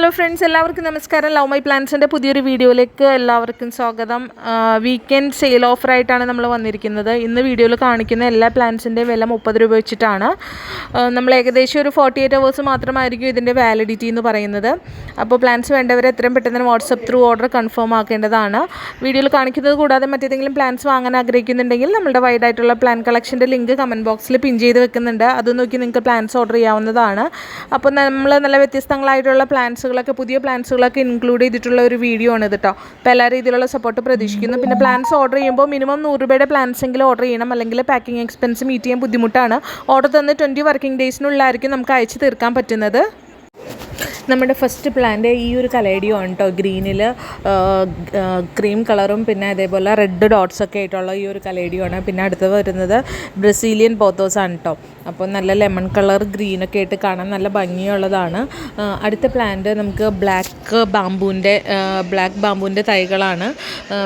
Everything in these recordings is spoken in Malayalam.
ഹലോ ഫ്രണ്ട്സ് എല്ലാവർക്കും നമസ്കാരം. ലവ് മൈ പ്ലാൻസിന്റെ പുതിയൊരു വീഡിയോയിലേക്ക് എല്ലാവർക്കും സ്വാഗതം. വീക്കെൻഡ് സെയിൽ ഓഫറായിട്ടാണ് നമ്മൾ വന്നിരിക്കുന്നത്. ഇന്ന് വീഡിയോയിൽ കാണിക്കുന്ന എല്ലാ പ്ലാൻസിന്റെയും വില മുപ്പത് രൂപ വെച്ചിട്ടാണ്. നമ്മൾ ഏകദേശം ഒരു ഫോർട്ടി എയ്റ്റ് അവേഴ്സ് മാത്രമായിരിക്കും ഇതിന്റെ വാലിഡിറ്റി എന്ന് പറയുന്നത്. അപ്പോൾ പ്ലാൻസ് വേണ്ടവർ എത്രയും പെട്ടെന്ന് വാട്സപ്പ് ത്രൂ ഓർഡർ കൺഫേം ആക്കേണ്ടതാണ്. വീഡിയോയിൽ കാണിക്കുന്നത് കൂടാതെ മറ്റേതെങ്കിലും പ്ലാൻസ് വാങ്ങാൻ ആഗ്രഹിക്കുന്നുണ്ടെങ്കിൽ നമ്മുടെ വൈഡ് ആയിട്ടുള്ള പ്ലാൻ കളക്ഷന്റെ ലിങ്ക് കമന്റ് ബോക്സിൽ പിൻ ചെയ്ത് വെക്കുന്നുണ്ട്. അത് നോക്കി നിങ്ങൾക്ക് പ്ലാൻസ് ഓർഡർ ചെയ്യാവുന്നതാണ്. അപ്പോൾ നമ്മൾ നല്ല വ്യത്യസ്തങ്ങളായിട്ടുള്ള പ്ലാൻസുകളൊക്കെ പുതിയ പ്ലാൻസുകളൊക്കെ ഇൻക്ലൂഡ് ചെയ്തിട്ടുള്ള ഒരു വീഡിയോ ആണ് കേട്ടോ അപ്പോൾ എല്ലാ രീതിയിലുള്ള സപ്പോർട്ട് പ്രതീക്ഷിക്കുന്നു. പിന്നെ പ്ലാൻസ് ഓർഡർ ചെയ്യുമ്പോൾ മിനിമം നൂറ് രൂപയുടെ പ്ലാൻസ് എങ്കിലും ഓർഡർ ചെയ്യണം. അല്ലെങ്കിൽ പാക്കിംഗ് എക്സ്പെൻസ് മീറ്റ് ചെയ്യാൻ ബുദ്ധിമുട്ടാണ്. ഓർഡർ തന്ന് ട്വന്റി വർക്കിംഗ് ഡേയ്സിനുള്ളിലായിരിക്കും നമുക്ക് അയച്ചു തീർക്കാൻ പറ്റുന്നത്. നമ്മുടെ ഫസ്റ്റ് പ്ലാന്റ് ഈ ഒരു കലേഡിയോ ആണ് കേട്ടോ ഗ്രീനിൽ ക്രീം കളറും പിന്നെ അതേപോലെ റെഡ് ഡോട്ട്സ് ഒക്കെ ആയിട്ടുള്ള ഈ ഒരു കലേഡിയോ ആണ്. പിന്നെ അടുത്ത് വരുന്നത് ബ്രസീലിയൻ പോത്തോസ് ആണ് കേട്ടോ അപ്പോൾ നല്ല ലെമൺ കളർ ഗ്രീനൊക്കെ ആയിട്ട് കാണാൻ നല്ല ഭംഗിയുള്ളതാണ്. അടുത്ത പ്ലാന്റ് നമുക്ക് ബ്ലാക്ക് ബാമ്പൂന്റെ ബ്ലാക്ക് ബാമ്പൂന്റെ തൈകളാണ്.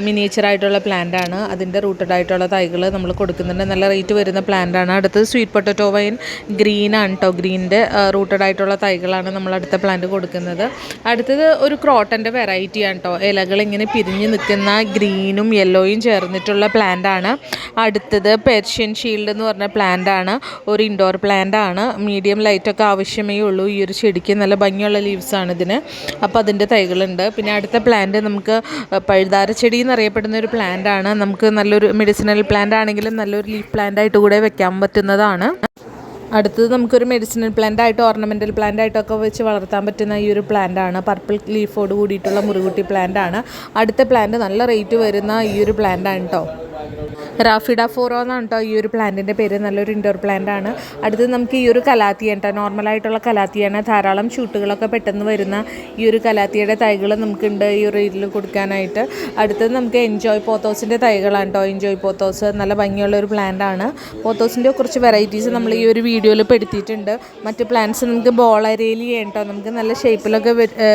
മിനിയേച്ചറായിട്ടുള്ള പ്ലാന്റ് ആണ്. അതിന്റെ റൂട്ടഡ് ആയിട്ടുള്ള തൈകൾ നമ്മൾ കൊടുക്കുന്നുണ്ട്. നല്ല റേറ്റ് വരുന്ന പ്ലാന്റ് ആണ്. അടുത്തത് സ്വീറ്റ് പൊട്ടറ്റോ വൈൻ ഗ്രീൻ ആണ് കേട്ടോ ഗ്രീനിന്റെ റൂട്ടഡ് ആയിട്ടുള്ള തൈകളാണ് നമ്മൾ അടുത്ത പ്ലാന്റ് കൊടുക്കുന്നത്. അടുത്തത് ഒരു ക്രോട്ടന്റെ വെറൈറ്റി ആണ് കേട്ടോ ഇലകൾ ഇങ്ങനെ പിരിഞ്ഞ് നിൽക്കുന്ന ഗ്രീനും യെല്ലോയും ചേർന്നിട്ടുള്ള പ്ലാന്റാണ് അടുത്തത് പെർഷ്യൻ ഷീൽഡ് എന്ന് പറഞ്ഞ പ്ലാന്റ് ആണ്. ഒരു ഇൻഡോർ പ്ലാന്റ് ആണ്. മീഡിയം ലൈറ്റൊക്കെ ആവശ്യമേ ഉള്ളൂ. ഈ ഒരു ചെടിക്ക് നല്ല ഭംഗിയുള്ള ലീവ്സ് ആണ് ഇതിന്. അപ്പോൾ അതിന്റെ തൈകളുണ്ട്. പിന്നെ അടുത്ത പ്ലാന്റ് നമുക്ക് പഴുതാര ചെടി എന്നറിയപ്പെടുന്ന ഒരു പ്ലാന്റ് ആണ്. നമുക്ക് നല്ലൊരു മെഡിസിനൽ പ്ലാന്റ് ആണെങ്കിലും നല്ലൊരു ലീഫ് പ്ലാന്റ് ആയിട്ട് കൂടെ വെക്കാൻ പറ്റുന്നതാണ്. അടുത്തത് നമുക്കൊരു മെഡിസിനൽ പ്ലാന്റ് ആയിട്ട് ഓർണമെന്റൽ പ്ലാന്റ് ആയിട്ടൊക്കെ വെച്ച് വളർത്താൻ പറ്റുന്ന ഈ ഒരു പ്ലാന്റ് ആണ്. പർപ്പിൾ ലീഫോട് കൂടിയിട്ടുള്ള മുറുകുട്ടി പ്ലാന്റ് ആണ്. അടുത്ത പ്ലാന്റ് നല്ല റേറ്റ് വരുന്ന ഈ ഒരു പ്ലാന്റ് ആണ് കേട്ടോ റാഫിഡ ഫോറോ എന്നാണ് കേട്ടോ ഈ ഒരു പ്ലാന്റിന്റെ പേര്. നല്ലൊരു ഇൻഡോർ പ്ലാന്റ് ആണ്. അടുത്തത് നമുക്ക് ഈ ഒരു കലാത്തിയാണ് കേട്ടോ നോർമലായിട്ടുള്ള കലാത്തിയാണ് ധാരാളം ഷൂട്ടുകളൊക്കെ പെട്ടെന്ന് വരുന്ന ഈ ഒരു കലാത്തിയുടെ തൈകൾ നമുക്കുണ്ട് ഈ ഒരു ഇതിൽ കൊടുക്കാനായിട്ട്. അടുത്തത് നമുക്ക് എൻജോയ് പോത്തോസിന്റെ തൈകളാണ് കേട്ടോ എൻജോയ് പോത്തോസ് നല്ല ഭംഗിയുള്ള ഒരു പ്ലാന്റ് ആണ്. പോത്തോസിന്റെ കുറച്ച് വെറൈറ്റീസ് നമ്മൾ ഈ ഒരു വീഡിയോയിൽ പെടുത്തിയിട്ടുണ്ട് മറ്റ് പ്ലാന്റ്സ് നമുക്ക് ബോളരേലി കേട്ടോ നമുക്ക് നല്ല ഷേപ്പിലൊക്കെ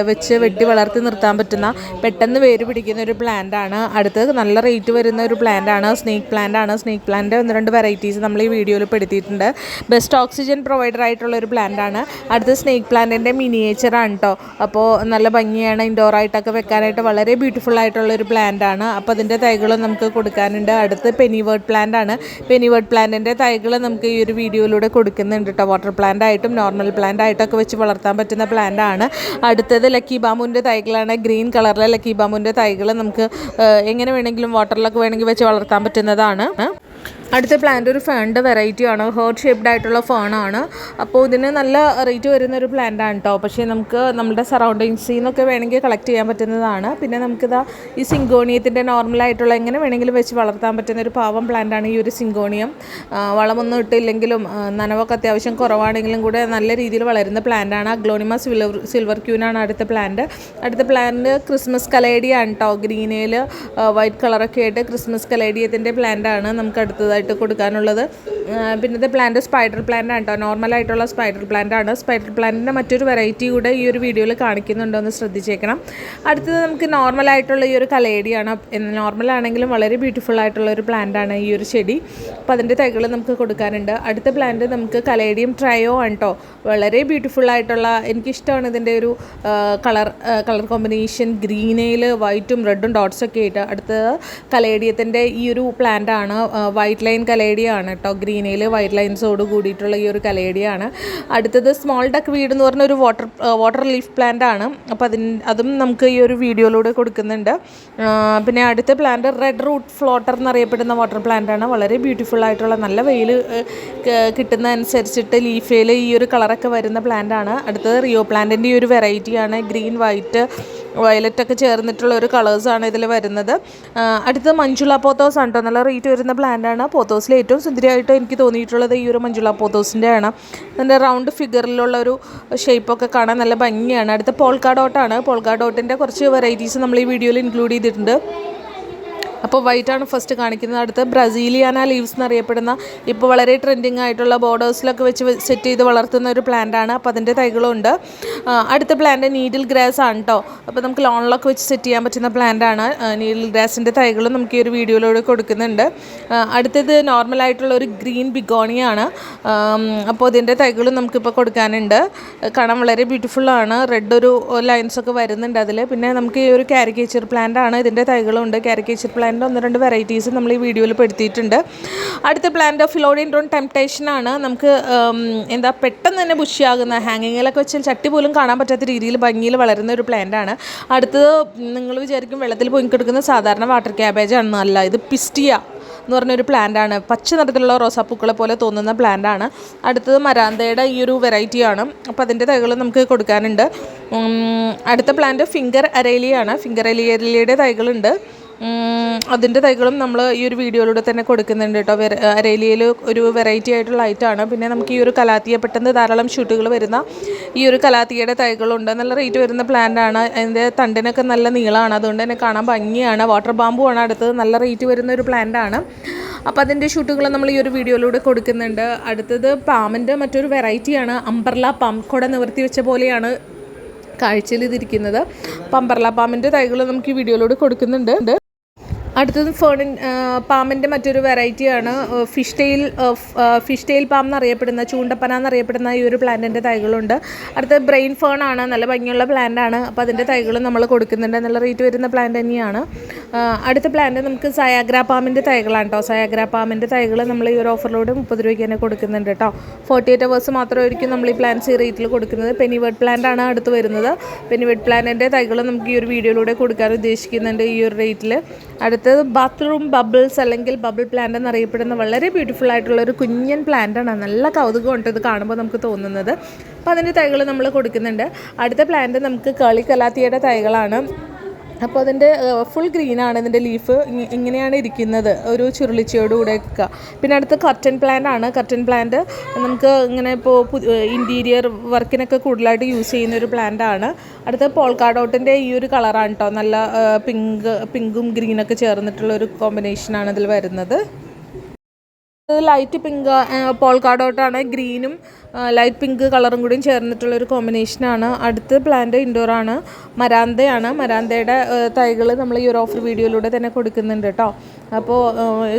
വെച്ച് വെട്ടി വളർത്തി നിർത്താൻ പറ്റുന്ന പെട്ടെന്ന് വേര് പിടിക്കുന്ന ഒരു പ്ലാന്റ് ആണ്. അടുത്തത് നല്ല റേറ്റ് വരുന്ന ഒരു പ്ലാന്റ് ആണ്. സ്നേക്ക് പ്ലാന്റ് ആണ്. സ്നേക്ക് പ്ലാന്റ് ഒന്ന് രണ്ട് വെറൈറ്റീസ് നമ്മൾ ഈ വീഡിയോയിൽ പെടുത്തിയിട്ടുണ്ട്. ബെസ്റ്റ് ഓക്സിജൻ പ്രൊവൈഡർ ആയിട്ടുള്ള ഒരു പ്ലാന്റ് ആണ്. അടുത്ത സ്നേക്ക് പ്ലാന്റിന്റെ മിനിയേച്ചർ ആണ് കേട്ടോ അപ്പോൾ നല്ല ഭംഗിയാണ് ഇൻഡോർ ആയിട്ടൊക്കെ വെക്കാനായിട്ട് വളരെ ബ്യൂട്ടിഫുൾ ആയിട്ടുള്ള ഒരു പ്ലാന്റ് ആണ്. അപ്പോൾ അതിന്റെ തൈകളും നമുക്ക് കൊടുക്കാനുണ്ട്. അടുത്ത് പെനിവേർഡ് പ്ലാന്റ് ആണ്. പെനിവേർഡ് പ്ലാന്റിന്റെ തൈകൾ നമുക്ക് ഈ ഒരു വീഡിയോയിലൂടെ കൊടുക്കുന്നുണ്ട് കേട്ടോ വാട്ടർ പ്ലാന്റ് ആയിട്ടും നോർമൽ പ്ലാന്റ് ആയിട്ടൊക്കെ വെച്ച് വളർത്താൻ പറ്റുന്ന പ്ലാന്റ് ആണ്. അടുത്തത് ലക്കി ബാമുന്റെ തൈകളാണ്. ഗ്രീൻ കളറിലെ ലക്കി ബാമുന്റെ തൈകൾ നമുക്ക് എങ്ങനെ വേണമെങ്കിലും വാട്ടറിലൊക്കെ വേണമെങ്കിൽ വെച്ച് വളർത്താൻ പറ്റുന്നതാണ് അടുത്ത പ്ലാന്റ് ഒരു ഫേണിന്റെ വെറൈറ്റി ആണ്. ഹേർട്ട് ഷേപ്ഡ് ആയിട്ടുള്ള ഫേണാണ് അപ്പോൾ ഇതിന് നല്ല റേറ്റ് വരുന്ന ഒരു പ്ലാന്റ് ആണ് കേട്ടോ പക്ഷേ നമുക്ക് നമ്മുടെ സറൗണ്ടിങ്സിൽ നിന്നൊക്കെ വേണമെങ്കിൽ കളക്ട് ചെയ്യാൻ പറ്റുന്നതാണ്. പിന്നെ നമുക്കിതാ ഈ സിങ്കോണിയത്തിന്റെ നോർമലായിട്ടുള്ള എങ്ങനെ വേണമെങ്കിലും വെച്ച് വളർത്താൻ പറ്റുന്ന ഒരു പാവം പ്ലാന്റ് ആണ് ഈ ഒരു സിങ്കോണിയം. വളമൊന്നും ഇട്ടില്ലെങ്കിലും നനവൊക്കെ അത്യാവശ്യം കുറവാണെങ്കിലും കൂടെ നല്ല രീതിയിൽ വളരുന്ന പ്ലാന്റ് ആണ്. അഗ്ലോണിമ സിൽവർ സിൽവർ ക്യൂനാണ് അടുത്ത പ്ലാന്റ് അടുത്ത പ്ലാന്റ് ക്രിസ്മസ് കലേഡിയാണ് കേട്ടോ ഗ്രീനയിൽ വൈറ്റ് കളറൊക്കെ ആയിട്ട് ക്രിസ്മസ് കലേഡിയത്തിന്റെ പ്ലാന്റ് ആണ്. നമുക്ക് അടുത്തതായിട്ട് കൊടുക്കാനുള്ളത്. പിന്നെ പ്ലാന്റ് സ്പൈഡർ പ്ലാന്റ് ആണ് കേട്ടോ നോർമലായിട്ടുള്ള സ്പൈഡർ പ്ലാന്റ് ആണ്. സ്പൈഡർ പ്ലാന്റിന്റെ മറ്റൊരു വെറൈറ്റി കൂടെ ഈ ഒരു വീഡിയോയിൽ കാണിക്കുന്നുണ്ടോ. എന്ന് ശ്രദ്ധിച്ചേക്കണം. അടുത്തത് നമുക്ക് നോർമലായിട്ടുള്ള ഈ ഒരു കലേഡിയാണ് നോർമൽ ആണെങ്കിലും വളരെ ബ്യൂട്ടിഫുൾ ആയിട്ടുള്ള ഒരു പ്ലാന്റ് ആണ് ഈ ഒരു ചെടി. അപ്പോൾ അതിന്റെ തൈകൾ നമുക്ക് കൊടുക്കാനുണ്ട്. അടുത്ത പ്ലാന്റ് നമുക്ക് കലേഡിയം ട്രയോ ആണ് കേട്ടോ വളരെ ബ്യൂട്ടിഫുൾ ആയിട്ടുള്ള എനിക്കിഷ്ടമാണ് ഇതിന്റെ ഒരു കളർ കളർ കോമ്പിനേഷൻ ഗ്രീനയിൽ വൈറ്റും റെഡും ഡോട്ട്സ് ഒക്കെ ആയിട്ട് അടുത്തത് കലേഡിയത്തിന്റെ ഈ ഒരു പ്ലാന്റ് ആണ്. വൈറ്റ് ലൈൻ കലേഡിയ ആണ് കേട്ടോ. ഗ്രീനയിൽ വൈറ്റ് ലൈൻസോട് കൂടിയിട്ടുള്ള ഈ ഒരു കലേഡിയ ആണ് അടുത്തത് സ്മോൾ ഡക്ക് വീട് എന്ന് പറഞ്ഞ ഒരു വാട്ടർ വാട്ടർ ലീഫ് പ്ലാന്റ് ആണ്. അപ്പോൾ അതിന് അതും നമുക്ക് ഈ ഒരു വീഡിയോയിലൂടെ കൊടുക്കുന്നുണ്ട്. പിന്നെ അടുത്ത പ്ലാന്റ് റെഡ് റൂട്ട് ഫ്ലോട്ടർ എന്നറിയപ്പെടുന്ന വാട്ടർ പ്ലാന്റ് ആണ്. വളരെ ബ്യൂട്ടിഫുൾ ആയിട്ടുള്ള നല്ല വെയിൽ കിട്ടുന്ന അനുസരിച്ചിട്ട് ലീഫയിൽ ഈ ഒരു കളറൊക്കെ വരുന്ന പ്ലാന്റ് ആണ്. അടുത്തത് റിയോ പ്ലാന്റിന്റെ ഈ ഒരു വെറൈറ്റിയാണ്. ഗ്രീൻ വൈറ്റ് വയലറ്റ് ഒക്കെ ചേർന്നിട്ടുള്ള ഒരു കളേഴ്സാണ് ഇതിൽ വരുന്നത്. അടുത്തത് മഞ്ജുള പോത്തോസ് ആണ് കേട്ടോ നല്ല റേറ്റ് വരുന്ന പ്ലാന്റാണ് പോത്തോസിൽ ഏറ്റവും സുന്ദരിയായിട്ട് എനിക്ക് തോന്നിയിട്ടുള്ളത് ഈ ഒരു മഞ്ജുള പോത്തോസിന്റെ ആണ്. അതിന്റെ റൗണ്ട് ഫിഗറിലുള്ള ഒരു ഷേപ്പൊക്കെ കാണാൻ നല്ല ഭംഗിയാണ്. അടുത്ത പോൾക്കാ ഡോട്ടാണ് പോൾക്കാ ഡോട്ടിന്റെ കുറച്ച് വെറൈറ്റീസ് നമ്മൾ ഈ വീഡിയോയിൽ ഇൻക്ലൂഡ് ചെയ്തിട്ടുണ്ട്. അപ്പോൾ വൈറ്റാണ് ഫസ്റ്റ് കാണിക്കുന്നത്. അടുത്ത് ബ്രസീലിയാന ലീവ്സ് എന്നറിയപ്പെടുന്ന ഇപ്പോൾ വളരെ ട്രെൻഡിങ് ആയിട്ടുള്ള ബോർഡേഴ്സിലൊക്കെ വെച്ച് സെറ്റ് ചെയ്ത് വളർത്തുന്ന ഒരു പ്ലാന്റ് ആണ്. അപ്പോൾ അതിന്റെ തൈകളുണ്ട്. അടുത്ത പ്ലാന്റ് നീഡിൽ ഗ്രാസ് ആണ് കേട്ടോ അപ്പോൾ നമുക്ക് ലോണിലൊക്കെ വെച്ച് സെറ്റ് ചെയ്യാൻ പറ്റുന്ന പ്ലാന്റ് ആണ്. നീഡിൽ ഗ്രാസിന്റെ തൈകളും നമുക്ക് ഈ ഒരു വീഡിയോയിലൂടെ കൊടുക്കുന്നുണ്ട്. അടുത്തത് നോർമൽ ആയിട്ടുള്ള ഒരു ഗ്രീൻ ബിഗോണിയാണ് അപ്പോൾ ഇതിന്റെ തൈകളും നമുക്കിപ്പോൾ കൊടുക്കാനുണ്ട്. കാണാൻ വളരെ ബ്യൂട്ടിഫുള്ളാണ് റെഡ് ഒരു ലൈൻസ് ഒക്കെ വരുന്നുണ്ട് അതിൽ പിന്നെ നമുക്ക് ഈ ഒരു കാരിക്കേച്ചർ പ്ലാന്റ് ആണ്. ഇതിന്റെ തൈകളുണ്ട്. കാരിക്കേച്ചർ പ്ലാന്റ് ഒന്ന് രണ്ട് വെറൈറ്റീസ് നമ്മൾ ഈ വീഡിയോയിൽ പെടുത്തിയിട്ടുണ്ട്. അടുത്ത പ്ലാന്റ് ഫിലോഡിയൻ ഡ്രോൺ ടെംപ്ടേഷൻ ആണ്. നമുക്ക് എന്താ പെട്ടെന്ന് തന്നെ ബുഷിയാകുന്ന ഹാങ്ങിങ്ങിലൊക്കെ വെച്ചാൽ ചട്ടി പോലും കാണാൻ പറ്റാത്ത രീതിയിൽ ഭംഗിയിൽ വളരുന്ന ഒരു പ്ലാന്റ് ആണ്. അടുത്തത് നിങ്ങൾ വിചാരിക്കും വെള്ളത്തിൽ പൊങ്ങിക്കെടുക്കുന്ന സാധാരണ വാട്ടർ ക്യാബേജ് നല്ല ഇത് പിസ്റ്റിയ എന്ന് പറഞ്ഞൊരു പ്ലാന്റ് ആണ്. പച്ച നിറത്തിലുള്ള റോസാപ്പൂക്കളെ പോലെ തോന്നുന്ന പ്ലാന്റ് ആണ്. അടുത്തത് മരാന്തയുടെ ഈ ഒരു വെറൈറ്റിയാണ് അപ്പോൾ അതിന്റെ തൈകൾ നമുക്ക് കൊടുക്കാനുണ്ട്. അടുത്ത പ്ലാന്റ് ഫിംഗർ അരേലിയാണ്. ഫിംഗർ അരേലിയയുടെ തൈകളുണ്ട്. അതിന്റെ തൈകളും നമ്മൾ ഈ ഒരു വീഡിയോയിലൂടെ തന്നെ കൊടുക്കുന്നുണ്ട് കേട്ടോ. അരേലിയയിൽ ഒരു വെറൈറ്റി ആയിട്ടുള്ള ഐറ്റമാണ് പിന്നെ നമുക്ക് ഈ ഒരു കലാത്തിയ പെട്ടെന്ന് ധാരാളം ഷൂട്ടുകൾ വരുന്ന ഈ ഒരു കലാത്തിയുടെ തൈകളുണ്ട്. നല്ല റേറ്റ് വരുന്ന പ്ലാന്റ് ആണ്. അതിന്റെ തണ്ടിനൊക്കെ നല്ല നീളമാണ് അതുകൊണ്ട് തന്നെ കാണാൻ ഭംഗിയാണ്. വാട്ടർ ബാമ്പു ആണ് അടുത്തത്. നല്ല റേറ്റ് വരുന്ന ഒരു പ്ലാന്റ് ആണ്. അപ്പോൾ അതിന്റെ ഷൂട്ടുകൾ നമ്മൾ ഈ ഒരു വീഡിയോയിലൂടെ കൊടുക്കുന്നുണ്ട്. അടുത്തത് പാമ്പിന്റെ മറ്റൊരു വെറൈറ്റിയാണ് അമ്പർല പാം കുട നിവർത്തി വെച്ച പോലെയാണ് കാഴ്ചയിൽ ഇതിരിക്കുന്നത്. പമ്പർല പാമ്പിന്റെ തൈകൾ നമുക്ക് ഈ വീഡിയോയിലൂടെ കൊടുക്കുന്നുണ്ട്. അടുത്തത് ഫേണിൻ പാമ്പിന്റെ മറ്റൊരു വെറൈറ്റിയാണ് fish tail fish tail palm എന്നറിയപ്പെടുന്ന ചൂണ്ടപ്പന എന്നറിയപ്പെടുന്ന ഈ ഒരു പ്ലാന്റിന്റെ തൈകളുണ്ട്. അടുത്തത് ബ്രെയിൻ ഫേൺ ആണ് നല്ല ഭംഗിയുള്ള പ്ലാന്റാണ് അപ്പോൾ അതിന്റെ തൈകളും നമ്മൾ കൊടുക്കുന്നുണ്ട്. നല്ല റേറ്റ് വരുന്ന പ്ലാന്റ് തന്നെയാണ്. അടുത്ത പ്ലാന്റ് നമുക്ക് സയാഗ്ര പാമിന്റെ തൈകളാണ് കേട്ടോ സയാഗ്ര പാമിന്റെ തൈകൾ നമ്മൾ ഈ ഒരു ഓഫറിലൂടെ മുപ്പത് രൂപയ്ക്ക് തന്നെ കൊടുക്കുന്നുണ്ട് കേട്ടോ ഫോർട്ടി എയ്റ്റ് അവേഴ്സ് മാത്രമായിരിക്കും നമ്മൾ ഈ പ്ലാന്റ്സ് ഈ റേറ്റിൽ കൊടുക്കുന്നത്. പെനിവേർഡ് പ്ലാന്റ് ആണ് അടുത്ത് വരുന്നത്. പെനിവേർഡ് പ്ലാന്റിന്റെ തൈകൾ നമുക്ക് ഈ ഒരു വീഡിയോയിലൂടെ കൊടുക്കാൻ ഉദ്ദേശിക്കുന്നുണ്ട് ഈ ഒരു റേറ്റിൽ അടുത്തത് ബാത്റൂം ബബിൾസ് അല്ലെങ്കിൽ ബബിൾ പ്ലാന്റ് എന്നറിയപ്പെടുന്ന വളരെ ബ്യൂട്ടിഫുൾ ആയിട്ടുള്ള ഒരു കുഞ്ഞൻ പ്ലാന്റാണ് നല്ല കൗതുകമുണ്ട് ഇത് കാണുമ്പോൾ നമുക്ക് തോന്നുന്നത്. അപ്പോൾ അതിന്റെ തൈകൾ നമ്മൾ കൊടുക്കുന്നുണ്ട്. അടുത്ത പ്ലാന്റ് നമുക്ക് കളി കലാത്തിയുടെ തൈകളാണ്. അപ്പോൾ അതിന്റെ ഫുൾ ഗ്രീനാണ് ഇതിന്റെ ലീഫ് ഇങ്ങനെയാണ് ഇരിക്കുന്നത്. ഒരു ചുരുളിച്ചയോടുകൂടെ ഒക്കെ പിന്നെ അടുത്ത് കർട്ടൻ പ്ലാന്റ് ആണ്. കർട്ടൻ പ്ലാന്റ് നമുക്ക് ഇങ്ങനെ ഇപ്പോൾ ഇന്റീരിയർ വർക്കിനൊക്കെ കൂടുതലായിട്ട് യൂസ് ചെയ്യുന്ന ഒരു പ്ലാന്റ് ആണ്. അടുത്ത പോൾക്കാഡോട്ടിന്റെ ഈ ഒരു കളറാണ് കേട്ടോ നല്ല പിങ്ക് പിങ്കും ഗ്രീനൊക്കെ ചേർന്നിട്ടുള്ള ഒരു കോമ്പിനേഷനാണ് ഇതിൽ വരുന്നത്. ലൈറ്റ് പിങ്ക് പോൾക്കാഡോട്ടാണ് ഗ്രീനും ലൈറ്റ് പിങ്ക് കളറും കൂടിയും ചേർന്നിട്ടുള്ള ഒരു കോമ്പിനേഷനാണ് അടുത്ത പ്ലാന്റ് ഇൻഡോർ ആണ്. മരാന്തയാണ്. മരാന്തയുടെ തൈകൾ നമ്മൾ ഈ ഒരു ഓഫർ വീഡിയോയിലൂടെ തന്നെ കൊടുക്കുന്നുണ്ട് കേട്ടോ. അപ്പോൾ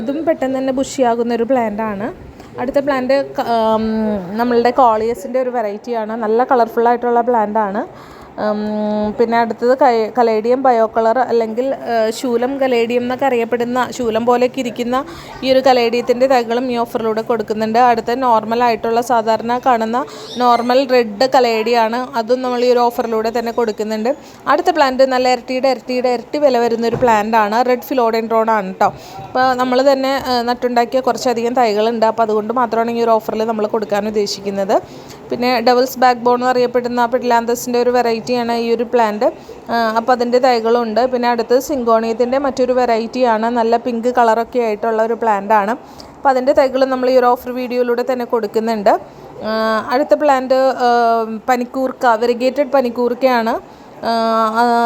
ഇതും പെട്ടെന്ന് തന്നെ ബുഷിയാകുന്ന ഒരു പ്ലാന്റ് ആണ്. അടുത്ത പ്ലാന്റ് നമ്മളുടെ കോളിയസിന്റെ ഒരു വെറൈറ്റിയാണ് നല്ല കളർഫുള്ളായിട്ടുള്ള പ്ലാന്റ് ആണ്. പിന്നെ അടുത്തത് കലേഡിയം ബയോ കളർ അല്ലെങ്കിൽ ശൂലം കലേഡിയം എന്നൊക്കെ അറിയപ്പെടുന്ന ശൂലം പോലെയൊക്കെ ഇരിക്കുന്ന ഈ ഒരു കലേഡിയത്തിന്റെ തൈകളും ഈ ഓഫറിലൂടെ കൊടുക്കുന്നുണ്ട്. അടുത്ത നോർമൽ ആയിട്ടുള്ള സാധാരണ കാണുന്ന നോർമൽ റെഡ് കലേഡിയാണ്. അതും നമ്മൾ ഈ ഒരു ഓഫറിലൂടെ തന്നെ കൊടുക്കുന്നുണ്ട്. അടുത്ത പ്ലാന്റ് നല്ല ഇരട്ടിയുടെ ഇരട്ടിയുടെ ഇരട്ടി വില വരുന്ന ഒരു പ്ലാന്റ് ആണ്. റെഡ് ഫിലോഡെൻഡ്രോൺ ആണ് കേട്ടോ അപ്പോൾ നമ്മൾ തന്നെ നട്ടുണ്ടാക്കിയ കുറച്ചധികം തൈകളുണ്ട്. അപ്പോൾ അതുകൊണ്ട് മാത്രമാണ് ഈ ഒരു ഓഫറിൽ നമ്മൾ കൊടുക്കാൻ ഉദ്ദേശിക്കുന്നത്. പിന്നെ ഡബിൾസ് ബാക്ക് ബോൺ എന്ന് അറിയപ്പെടുന്ന പിഡ്ലാന്തസിന്റെ ഒരു വെറൈറ്റിയാണ് ഈ ഒരു പ്ലാന്റ് അപ്പോൾ അതിന്റെ തൈകളുണ്ട്. പിന്നെ അടുത്ത് സിങ്കോണിയത്തിന്റെ മറ്റൊരു വെറൈറ്റിയാണ് നല്ല പിങ്ക് കളറൊക്കെ ആയിട്ടുള്ള ഒരു പ്ലാന്റ് ആണ്. അപ്പോൾ അതിന്റെ തൈകൾ നമ്മൾ ഈ ഒരു ഓഫർ വീഡിയോയിലൂടെ തന്നെ കൊടുക്കുന്നുണ്ട്. അടുത്ത പ്ലാന്റ് പനിക്കൂർക്ക വെറിഗേറ്റഡ് പനിക്കൂർക്കയാണ്.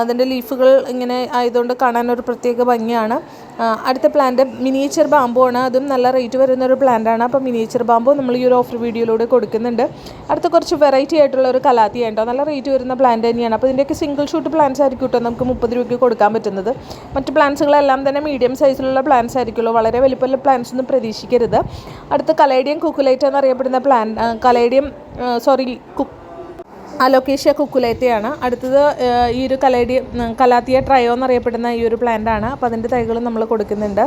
അതിന്റെ ലീഫുകൾ ഇങ്ങനെ ആയതുകൊണ്ട് കാണാൻ ഒരു പ്രത്യേക ഭംഗിയാണ്. അടുത്ത പ്ലാന്റ് മിനിയേച്ചർ ബാമ്പു ആണ്. അതും നല്ല റേറ്റ് വരുന്ന ഒരു പ്ലാന്റ് ആണ്. അപ്പോൾ മിനിയേച്ചർ ബാമ്പു നമ്മൾ ഈ ഒരു ഓഫർ വീഡിയോയിലൂടെ കൊടുക്കുന്നുണ്ട്. അടുത്ത കുറച്ച് വെറൈറ്റി ആയിട്ടുള്ള ഒരു കലാത്തി ഉണ്ടോ നല്ല റേറ്റ് വരുന്ന പ്ലാന്റ് തന്നെയാണ്. അപ്പോൾ ഇതിന്റെയൊക്കെ സിംഗിൾ ഷൂട്ട് പ്ലാന്റ്സ് ആയിരിക്കും കേട്ടോ നമുക്ക് മുപ്പത് രൂപയ്ക്ക് കൊടുക്കാൻ പറ്റുന്നത്. മറ്റ് പ്ലാന്റ്സുകളെല്ലാം തന്നെ മീഡിയം സൈസിലുള്ള പ്ലാന്റ്സ് ആയിരിക്കുമല്ലോ. വളരെ വലിപ്പമുള്ള പ്ലാന്റ്സ് ഒന്നും പ്രതീക്ഷിക്കരുത്. അടുത്ത കലേഡിയം കുക്കുലൈറ്റ് എന്നറിയപ്പെടുന്ന പ്ലാന്റ് കലേഡിയം സോറി കുക്ക് അലോക്കേഷ്യ കുക്കുലേറ്റയാണ് അടുത്തത് ഈ ഒരു കലേഡി കലാത്തിയ ട്രയോ എന്നറിയപ്പെടുന്ന ഈ ഒരു പ്ലാന്റ് ആണ്. അപ്പോൾ അതിന്റെ തൈകൾ നമ്മൾ കൊടുക്കുന്നുണ്ട്.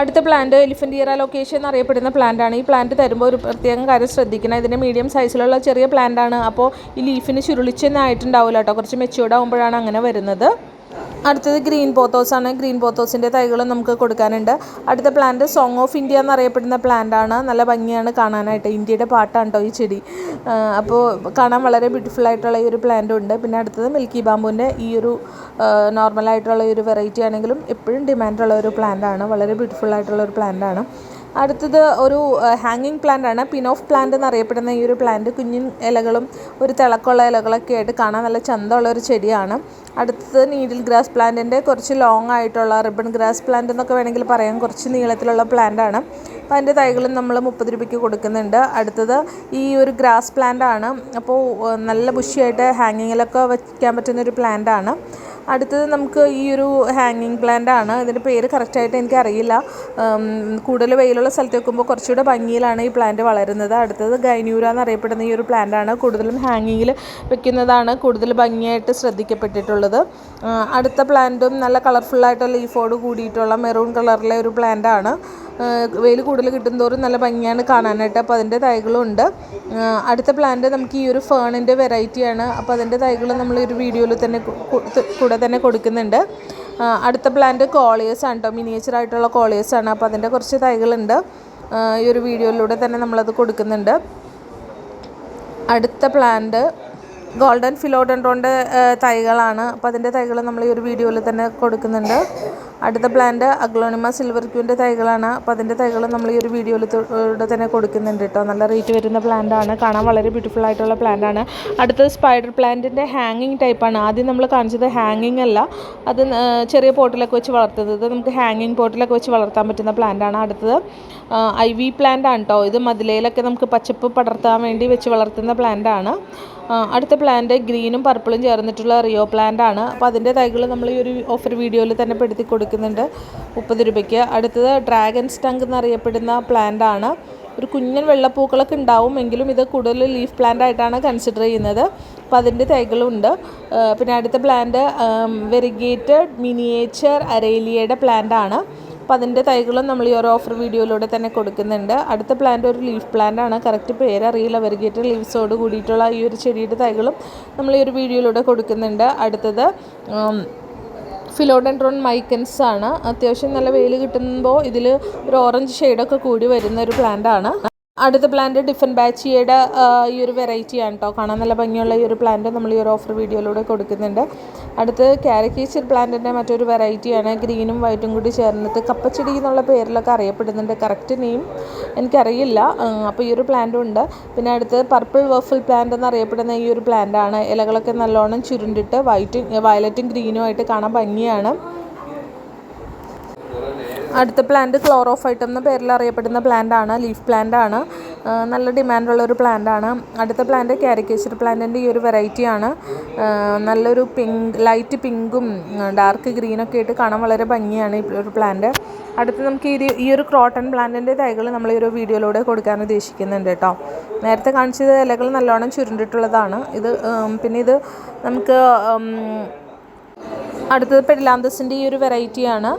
അടുത്ത പ്ലാന്റ് എലിഫന്റ് ഇയർ അലോക്കേഷ്യ എന്നറിയപ്പെടുന്ന പ്ലാന്റ് ആണ്. ഈ പ്ലാന്റ് തരുമ്പോൾ ഒരു പ്രത്യേകം കാര്യം ശ്രദ്ധിക്കണം. ഇതിന്റെ മീഡിയം സൈസിലുള്ള ചെറിയ പ്ലാന്റ് ആണ്. അപ്പോൾ ഈ ലീഫിന് ചുരുളിച്ചൊന്നും ആയിട്ടുണ്ടാവില്ല കേട്ടോ കുറച്ച് മെച്യൂർഡ് ആകുമ്പോഴാണ് അങ്ങനെ വരുന്നത്. അടുത്തത് ഗ്രീൻ പോത്തോസ് ആണ്. ഗ്രീൻ പോത്തോസിന്റെ തൈകൾ നമുക്ക് കൊടുക്കാനുണ്ട്. അടുത്ത പ്ലാന്റ് സോങ് ഓഫ് ഇന്ത്യ എന്നറിയപ്പെടുന്ന പ്ലാന്റ് ആണ്. നല്ല ഭംഗിയാണ് കാണാനായിട്ട്. ഇന്ത്യയുടെ പാട്ടാണ് കേട്ടോ ഈ ചെടി. അപ്പോൾ കാണാൻ വളരെ ബ്യൂട്ടിഫുൾ ആയിട്ടുള്ള ഈ ഒരു പ്ലാന്റും ഉണ്ട്. പിന്നെ അടുത്തത് മിൽക്കി ബാമ്പുവിന്റെ ഈ ഒരു നോർമലായിട്ടുള്ള ഒരു വെറൈറ്റി ആണെങ്കിലും എപ്പോഴും ഡിമാൻഡുള്ള ഒരു പ്ലാന്റ് ആണ്. വളരെ ബ്യൂട്ടിഫുൾ ആയിട്ടുള്ള ഒരു പ്ലാന്റ് ആണ്. അടുത്തത് ഒരു ഹാങ്ങിങ് പ്ലാന്റ് ആണ്. പിനോഫ് പ്ലാന്റ് എന്നറിയപ്പെടുന്ന ഈ ഒരു പ്ലാന്റ് കുഞ്ഞിൻ ഇലകളും ഒരു തിളക്കമുള്ള ഇലകളൊക്കെ ആയിട്ട് കാണാൻ നല്ല ചന്തമുള്ള ഒരു ചെടിയാണ്. അടുത്തത് നീഡിൽ ഗ്രാസ് പ്ലാന്റിന്റെ കുറച്ച് ലോങ് ആയിട്ടുള്ള റിബൺ ഗ്രാസ് പ്ലാന്റ് എന്നൊക്കെ വേണമെങ്കിൽ പറയാം. കുറച്ച് നീളത്തിലുള്ള പ്ലാന്റ് ആണ്. അപ്പോൾ അതിന്റെ തൈകളും നമ്മൾ മുപ്പത് രൂപയ്ക്ക് കൊടുക്കുന്നുണ്ട്. അടുത്തത് ഈ ഒരു ഗ്രാസ് പ്ലാന്റ് ആണ്. അപ്പോൾ നല്ല ബുഷിയായിട്ട് ഹാങ്ങിങ്ങിലൊക്കെ വയ്ക്കാൻ പറ്റുന്ന ഒരു പ്ലാന്റ് ആണ്. അടുത്തത് നമുക്ക് ഈ ഒരു ഹാങ്ങിങ് പ്ലാന്റ് ആണ്. ഇതിന്റെ പേര് കറക്റ്റായിട്ട് എനിക്കറിയില്ല. കൂടുതൽ വെയിലുള്ള സ്ഥലത്ത് വെക്കുമ്പോൾ കുറച്ചുകൂടെ ഭംഗിയിലാണ് ഈ പ്ലാന്റ് വളരുന്നത്. അടുത്തത് ഗൈന്യൂര എന്നറിയപ്പെടുന്ന ഈ ഒരു പ്ലാന്റ് ആണ്. കൂടുതലും ഹാങ്ങിങ്ങിൽ വെക്കുന്നതാണ് കൂടുതൽ ഭംഗിയായിട്ട് ശ്രദ്ധിക്കപ്പെട്ടിട്ടുള്ളത്. അടുത്ത പ്ലാന്റും നല്ല കളർഫുള്ളായിട്ട് ലീഫോട് കൂടിയിട്ടുള്ള മെറൂൺ കളറിലെ ഒരു പ്ലാന്റ് ആണ്. വെയിൽ കൂടുതൽ കിട്ടുന്തോറും നല്ല ഭംഗിയാണ് കാണാനായിട്ട്. അപ്പോൾ അതിന്റെ തൈകളും ഉണ്ട് അടുത്ത പ്ലാന്റ് നമുക്ക് ഈ ഒരു ഫേണിന്റെ വെറൈറ്റിയാണ് അപ്പോൾ അതിന്റെ തൈകൾ നമ്മൾ ഒരു വീഡിയോയിൽ തന്നെ കു- കൂടെ തന്നെ കൊടുക്കുന്നുണ്ട്. അടുത്ത പ്ലാന്റ് കോളിയേഴ്സ് ആണ് കേട്ടോ മിനിയേച്ചർ ആയിട്ടുള്ള കോളിയേഴ്സ് ആണ്. അപ്പോൾ അതിന്റെ കുറച്ച് തൈകളുണ്ട്. ഈ ഒരു വീഡിയോയിലൂടെ തന്നെ നമ്മളത് കൊടുക്കുന്നുണ്ട്. അടുത്ത പ്ലാന്റ് ഗോൾഡൻ ഫിലോഡൻഡ്രോന്റെ തൈകളാണ്. അപ്പോൾ അതിന്റെ തൈകൾ നമ്മൾ ഈ ഒരു വീഡിയോയിൽ തന്നെ കൊടുക്കുന്നുണ്ട്. അടുത്ത പ്ലാന്റ് അഗ്ലോണിമ സിൽവർ ക്യൂന്റെ തൈകളാണ്. അപ്പോൾ അതിന്റെ തൈകൾ നമ്മൾ ഈ ഒരു വീഡിയോയിൽ തന്നെ കൊടുക്കുന്നുണ്ട് കേട്ടോ. നല്ല റേറ്റ് വരുന്ന പ്ലാന്റ് ആണ്. കാണാൻ വളരെ ബ്യൂട്ടിഫുൾ ആയിട്ടുള്ള പ്ലാന്റ് ആണ്. അടുത്തത് സ്പൈഡർ പ്ലാന്റിന്റെ ഹാങ്ങിങ് ടൈപ്പാണ് ആദ്യം നമ്മൾ കാണിച്ചത് ഹാങ്ങിങ് അല്ല. അത് ചെറിയ പോട്ടിലൊക്കെ വെച്ച് വളർത്തുന്നത്. നമുക്ക് ഹാങ്ങിങ് പോട്ടിലൊക്കെ വെച്ച് വളർത്താൻ പറ്റുന്ന പ്ലാന്റ് ആണ് അടുത്തത്. ഐ വി പ്ലാന്റ് ആണ് കേട്ടോ ഇത് മതിലയിലൊക്കെ നമുക്ക് പച്ചപ്പ് പടർത്താൻ വേണ്ടി വെച്ച് വളർത്തുന്ന പ്ലാന്റ് ആണ്. അടുത്ത പ്ലാന്റ് ഗ്രീനും പർപ്പിളും ചേർന്നിട്ടുള്ള റിയോ പ്ലാന്റ് ആണ്. അപ്പോൾ അതിന്റെ തൈകൾ നമ്മൾ ഈ ഒരു ഓഫർ വീഡിയോയിൽ തന്നെ പെടുത്തി കൊടുക്കുന്നുണ്ട്. മുപ്പത് രൂപയ്ക്ക്. അടുത്തത് ഡ്രാഗൺ സ്റ്റങ്ക് എന്നറിയപ്പെടുന്ന പ്ലാന്റ് ആണ്. ഒരു കുഞ്ഞൻ വെള്ളപ്പൂക്കളൊക്കെ ഉണ്ടാവും എങ്കിലും ഇത് കൂടുതൽ ലീഫ് പ്ലാന്റ് ആയിട്ടാണ് കൺസിഡർ ചെയ്യുന്നത്. അപ്പോൾ അതിന്റെ തൈകളുണ്ട്. പിന്നെ അടുത്ത പ്ലാന്റ് വെരിഗേറ്റഡ് മിനിയേച്ചർ അരേലിയയുടെ പ്ലാന്റ് ആണ്. അപ്പോൾ അതിന്റെ തൈകളും നമ്മൾ ഈ ഒരു ഓഫർ വീഡിയോയിലൂടെ തന്നെ കൊടുക്കുന്നുണ്ട്. അടുത്ത പ്ലാന്റ് ഒരു ലീഫ് പ്ലാന്റ് ആണ്. കറക്റ്റ് പേരറിയില്ല വെരിഗേറ്റഡ് ലീവ്സോട് കൂടിയിട്ടുള്ള ഈ ഒരു ചെടിയുടെ തൈകളും നമ്മൾ ഈ ഒരു വീഡിയോയിലൂടെ കൊടുക്കുന്നുണ്ട്. അടുത്തത് ഫിലോഡൻട്രോൺ മൈക്കൻസ് ആണ്. അത്യാവശ്യം നല്ല വെയിൽ കിട്ടുമ്പോൾ ഇതിൽ ഒരു ഓറഞ്ച് ഷെയ്ഡൊക്കെ കൂടി വരുന്ന ഒരു പ്ലാന്റ് ആണ്. അടുത്ത പ്ലാന്റ് ഡിഫൻ ബാച്ചിയുടെ ഈ ഒരു വെറൈറ്റി ആണ് കേട്ടോ കാണാൻ നല്ല ഭംഗിയുള്ള ഈ ഒരു പ്ലാന്റ് നമ്മൾ ഈ ഒരു ഓഫർ വീഡിയോയിലൂടെ കൊടുക്കുന്നുണ്ട്. അടുത്ത് കാരക്കീച്ചർ പ്ലാന്റിന്റെ മറ്റൊരു വെറൈറ്റിയാണ് ഗ്രീനും വൈറ്റും കൂടി ചേർന്നിട്ട് കപ്പച്ചെടി എന്നുള്ള പേരിലൊക്കെ അറിയപ്പെടുന്നുണ്ട്. കറക്റ്റ് നെയിം എനിക്കറിയില്ല. അപ്പോൾ ഈ ഒരു പ്ലാന്റും ഉണ്ട്. പിന്നെ അടുത്ത് പർപ്പിൾ വഫിൾ പ്ലാന്റ് എന്നറിയപ്പെടുന്ന ഈ ഒരു പ്ലാന്റ് ആണ്. ഇലകളൊക്കെ നല്ലോണം ചുരുണ്ടിട്ട് വൈറ്റും വയലറ്റും ഗ്രീനും ആയിട്ട് കാണാൻ ഭംഗിയാണ്. അടുത്ത പ്ലാന്റ് ക്ലോറോഫൈറ്റം എന്ന പേരിൽ അറിയപ്പെടുന്ന പ്ലാന്റ് ആണ് ലീഫ് പ്ലാന്റ് ആണ്. നല്ല ഡിമാൻഡുള്ള ഒരു പ്ലാന്റ് ആണ്. അടുത്ത പ്ലാന്റ് കാരിക്കേച്ചർ പ്ലാന്റിന്റെ ഈ ഒരു വെറൈറ്റിയാണ് നല്ലൊരു പിങ്ക് ലൈറ്റ് പിങ്കും ഡാർക്ക് ഗ്രീനൊക്കെ ആയിട്ട് കാണാൻ വളരെ ഭംഗിയാണ് ഈ ഒരു പ്ലാന്റ് അടുത്ത് നമുക്ക് ഈ ഈ ഒരു ക്രോട്ടൺ പ്ലാന്റിന്റെ തൈകൾ നമ്മൾ ഈ ഒരു വീഡിയോയിലൂടെ കൊടുക്കാൻ ഉദ്ദേശിക്കുന്നുണ്ട് കേട്ടോ. നേരത്തെ കാണിച്ചത് ഇലകൾ നല്ലോണം ചുരുണ്ടിട്ടുള്ളതാണ്. ഇത് പിന്നെ ഇത് നമുക്ക് അടുത്തത് പെരിലാന്തസിന്റെ ഈ ഒരു വെറൈറ്റിയാണ്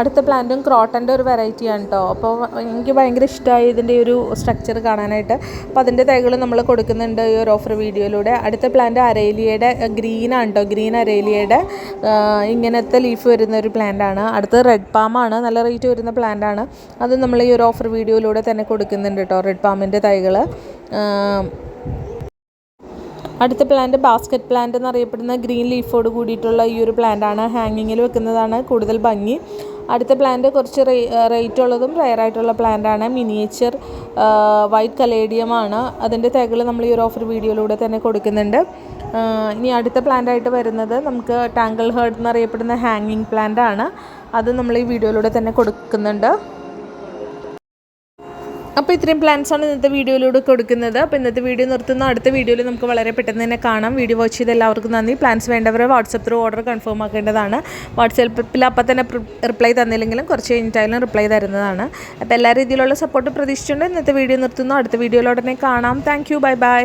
അടുത്ത പ്ലാന്റും ക്രോട്ടന്റെ ഒരു വെറൈറ്റിയാണ് കേട്ടോ അപ്പോൾ എനിക്ക് ഭയങ്കര ഇഷ്ടമായി ഇതിന്റെ ഒരു സ്ട്രക്ചർ കാണാനായിട്ട്. അപ്പോൾ അതിന്റെ തൈകൾ നമ്മൾ കൊടുക്കുന്നുണ്ട് ഈ ഒരു ഓഫർ വീഡിയോയിലൂടെ. അടുത്ത പ്ലാന്റ് അരേലിയയുടെ ഗ്രീനാണ് കേട്ടോ ഗ്രീൻ അരേലിയയുടെ. ഇങ്ങനത്തെ ലീഫ് വരുന്ന ഒരു പ്ലാന്റാണ് അടുത്തത് റെഡ് പാമാണ് നല്ല റേറ്റ് വരുന്ന പ്ലാന്റാണ് അത് നമ്മൾ ഈ ഒരു ഓഫർ വീഡിയോയിലൂടെ തന്നെ കൊടുക്കുന്നുണ്ട് കേട്ടോ റെഡ് പാമിന്റെ തൈകൾ അടുത്ത പ്ലാന്റ് ബാസ്ക്കറ്റ് പ്ലാന്റ് എന്നറിയപ്പെടുന്ന ഗ്രീൻ ലീഫോട് കൂടിയിട്ടുള്ള ഈ ഒരു പ്ലാന്റ് ആണ് ഹാങ്ങിങ്ങിൽ വെക്കുന്നതാണ് കൂടുതൽ ഭംഗി. അടുത്ത പ്ലാന്റ് കുറച്ച് റേറ്റ് ഉള്ളതും റയർ ആയിട്ടുള്ള പ്ലാന്റ് ആണ് മിനിയേച്ചർ വൈറ്റ് കലേഡിയം ആണ്. അതിന്റെ തേകൾ നമ്മൾ ഈ ഒരു ഓഫർ വീഡിയോയിലൂടെ തന്നെ കൊടുക്കുന്നുണ്ട്. ഇനി അടുത്ത പ്ലാന്റായിട്ട് വരുന്നത് നമുക്ക് ടാങ്കിൾ ഹേർഡ് എന്നറിയപ്പെടുന്ന ഹാങ്ങിങ് പ്ലാന്റ് ആണ്. അത് നമ്മൾ ഈ വീഡിയോയിലൂടെ തന്നെ കൊടുക്കുന്നുണ്ട്. അപ്പോൾ ഇത്രയും പ്ലാൻസ് ആണ് ഇന്നത്തെ വീഡിയോയിലൂടെ കൊടുക്കുന്നത്. അപ്പോൾ ഇന്നത്തെ വീഡിയോ നിർത്തുന്ന. അടുത്ത വീഡിയോയിൽ നമുക്ക് വളരെ പെട്ടെന്ന് തന്നെ കാണാം. വീഡിയോ വാച്ച് ചെയ്ത് എല്ലാവർക്കും നന്ദി. പ്ലാൻസ് വേണ്ടവരെ വാട്സപ്പ് ത്രൂ ഓർഡർ കൺഫേം ആക്കേണ്ടതാണ്. വാട്സപ്പിൽ അപ്പം തന്നെ റിപ്ലൈ തന്നില്ലെങ്കിലും കുറച്ച് കഴിഞ്ഞിട്ടായാലും റിപ്ലൈ തരുന്നതാണ്. അപ്പോൾ എല്ലാ രീതിയിലുള്ള സപ്പോർട്ട് പ്രതീക്ഷിച്ചുകൊണ്ട് ഇന്നത്തെ വീഡിയോ നിർത്തുന്നു. അടുത്ത വീഡിയോയിലോടനെ കാണാം. Thank bye bye